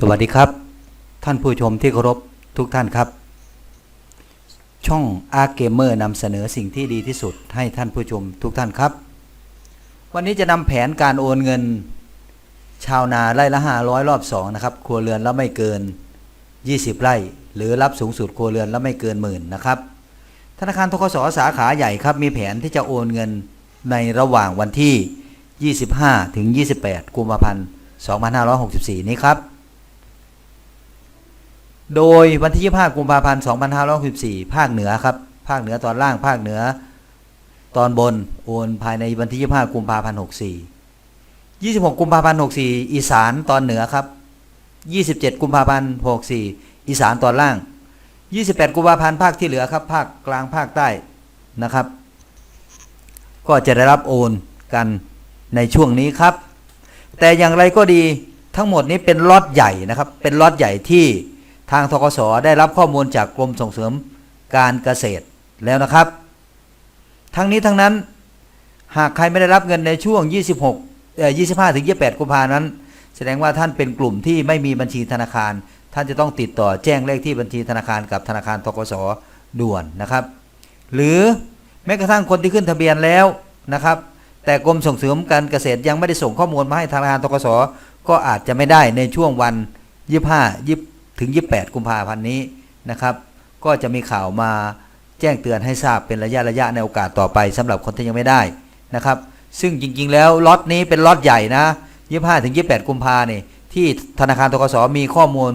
สวัสดีครับ ท่านผู้ชมที่เคารพทุกท่านครับ ช่องอาร์เกมเมอร์นำเสนอสิ่งที่ดีที่สุดให้ท่านผู้ชมทุกท่านครับ วันนี้จะนำแผนการโอนเงิน ชาวนาไร่ละ500รอบ2นะครับ ครัวเรือนละไม่เกิน 20 ไร่ หรือรับสูงสุดครัวเรือนละไม่เกินหมื่นนะครับ ธนาคารทกสสาขาใหญ่ครับ มีแผนที่จะโอนเงินในระหว่างวันที่ 25ถึง28 กุมภาพันธ์ 2564 นี้ครับ โดยวันที่ 25 กุมภาพันธ์ 2564 ภาคเหนือครับ ภาคเหนือตอนล่าง ภาคเหนือ ตอนบน โอนภายในวันที่ 25 กุมภาพันธ์ 64 26 กุมภาพันธ์ 64 อีสานตอนเหนือครับ 27 กุมภาพันธ์ 64 อีสานตอนล่าง 28 กุมภาพันธ์ ภาคที่เหลือครับ ภาคกลาง ภาคใต้นะครับ ก็จะได้รับโอนกันในช่วงนี้ครับ แต่อย่างไรก็ดีทั้งหมดนี้เป็นล็อตใหญ่นะครับ เป็นล็อตใหญ่ที่ ทางทกสได้รับข้อมูลจากกรมส่งเสริมการเกษตรแล้วนะครับ ทั้งนี้ทั้งนั้น หากใครไม่ได้รับเงินในช่วง 26เอ่อ25ถึง28 กุมภานั้น แสดงว่าท่านเป็นกลุ่มที่ไม่มีบัญชีธนาคาร ท่านจะต้องติดต่อแจ้งเลขที่บัญชีธนาคารกับธนาคารทกสด่วนนะครับ หรือแม้กระทั่งคนที่ขึ้นทะเบียนแล้วนะครับ แต่กรมส่งเสริมการเกษตรยังไม่ได้ส่งข้อมูลมาให้ธนาคารทกสก็อาจจะไม่ได้ในช่วงวัน 25 ถึง 28 กุมภาพันธ์นี้นะครับ ก็จะมีข่าวมาแจ้งเตือนให้ทราบเป็นระยะระยะในโอกาสต่อไปสำหรับคนที่ยังไม่ได้นะครับ ซึ่งจริงๆ แล้วล็อตนี้เป็นล็อตใหญ่นะ 25ถึง28 กุมภาเนี่ยที่ธนาคารทกสมีข้อมูล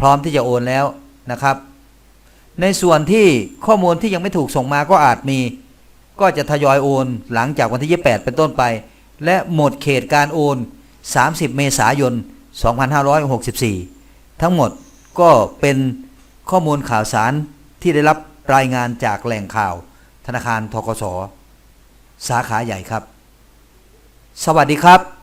พร้อมที่จะโอนแล้วนะครับ ในส่วนที่ข้อมูลที่ยังไม่ถูกส่งมาก็อาจมี ก็จะทยอยโอน หลังจากวันที่ 28 เป็นต้นไป และหมดเขตการโอน 30 เมษายน 2564 ทั้งหมดก็เป็นข้อมูลข่าวสารที่ได้รับรายงานจากแหล่งข่าว ธนาคารทกส สาขาใหญ่ครับ สวัสดีครับ